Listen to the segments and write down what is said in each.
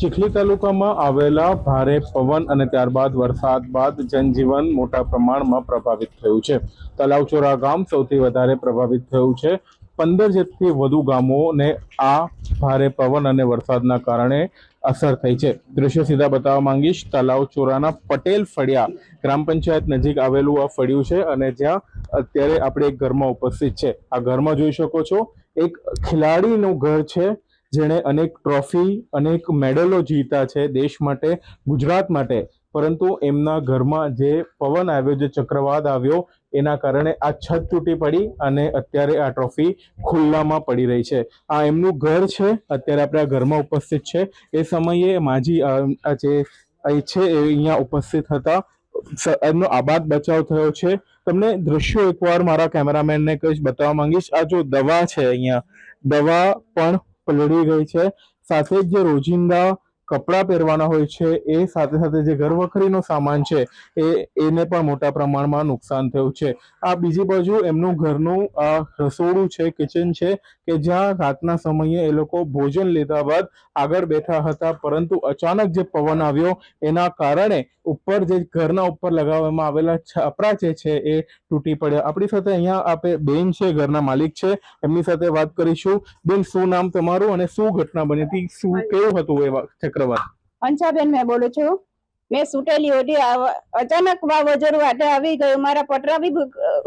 ચીખલી તાલુકામાં આવેલા ભારે પવન અને ત્યારબાદ વરસાદ બાદ જનજીવન મોટા પ્રમાણમાં પ્રભાવિત થયું છે. તલાવચોરા ગામ સૌથી વધારે પ્રભાવિત થયું છે. પંદર જેટલી વધુ ગામોને આ ભારે પવન અને વરસાદના કારણે અસર થઈ છે. દ્રશ્ય સીધા બતાવવા માંગીશ, તલાવચોરાના પટેલ ફળિયા ગ્રામ પંચાયત નજીક આવેલું આ ફળિયું છે અને જ્યાં અત્યારે આપણે એક ઘરમાં ઉપસ્થિત છે. આ ઘરમાં જોઈ શકો છો, એક ખેલાડીનું ઘર છે. જેણે અનેક ટ્રોફી, અનેક મેડલો જીતા છે દેશ માટે, ગુજરાત માટે. પરંતુ એમના ઘરમાં જે પવન આવ્યો, જે ચક્રવાત આવ્યો, એના કારણે આ છત તૂટી પડી અને અત્યારે આ ટ્રોફી ખુલ્લામાં પડી રહી છે. આ એમનું ઘર છે, અત્યારે આપણે આ ઘરમાં ઉપસ્થિત છે. એ સમયે માજી જે છે એ અહીંયા ઉપસ્થિત હતા. એમનો આબાદ બચાવ થયો છે. તમને દ્રશ્યો એકવાર મારા કેમેરામેનને કહીશ, બતાવવા માંગીશ. આ જો દવા છે અહીંયા, દવા પણ પલળી ગઈ છે. સાથે જ જે રોજિંદા કપડાં પહેરવાના હોય છે એ સાથે સાથે જે ઘરવખરીનો સામાન છે એ એને પણ મોટા પ્રમાણમાં નુકસાન થયું છે. આ બીજી બાજુ એમનું ઘરનું આ રસોડું છે કિચન છે કે જ્યાં રાતના સમયે એ લોકો ભોજન લીધા બાદ આગળ બેઠા હતા પરંતુ અચાનક જે પવન આવ્યો એના કારણે ઉપર જે ઘરના ઉપર લગાવવામાં આવેલા છાપરા જે છે એ તૂટી પડ્યા. આપણી સાથે અહીંયા આપે બેન છે ઘરના માલિક છે એમની સાથે વાત કરીશું. બેન શું નામ તમારું અને શું ઘટના બની હતી? શું કેવું હતું એ ચક્રવાત અંશાબેન મેં બોલું છું. મેં સુટેલી ઓઢી અચાનક વાવાઝોડું વાટે આવી ગયું. મારા પટરા બી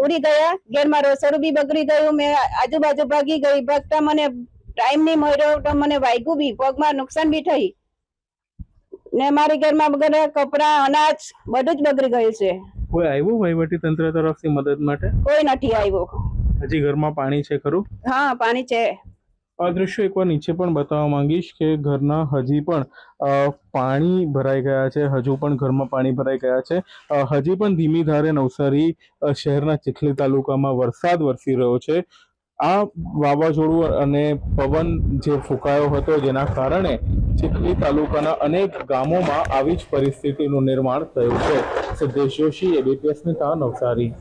ઉડી ગયા. ઘેરમાં રસોડું બી બગડી ગયું. મેં આજુબાજુ ભાગી ગઈ. ભાગતા મને ટાઈમ નહીં મળ્યો તો મને વાગ્યું બી પગમાં નુકસાન બી થઈ. ને મારી ઘરમાં બધા કપડા અનાજ બધું જ બગડી ગયું છે. કોઈ આવ્યું વહીવટી તંત્ર તરફથી મદદ માટે? કોઈ નથી આવ્યું. હજી ઘરમાં પાણી છે ખરું? હા પાણી છે. આ દ્રશ્યો એકવાર નીચે પણ બતાવવા માંગીશ કે ઘરના હજી પણ પાણી ભરાઈ ગયા છે. હજુ પણ ઘરમાં પાણી ભરાઈ ગયા છે. હજી પણ ધીમી ધારે નવસારી શહેરના ચીખલી તાલુકામાં વરસાદ વરસી રહ્યો છે. આ વાવાઝોડું અને પવન જે ફૂંકાયો હતો જેના કારણે ચીખલી તાલુકાના અનેક ગામોમાં આવી જ પરિસ્થિતિનું નિર્માણ થયું છે. સિદ્ધેશ જોશી એબીપી તા નવસારી.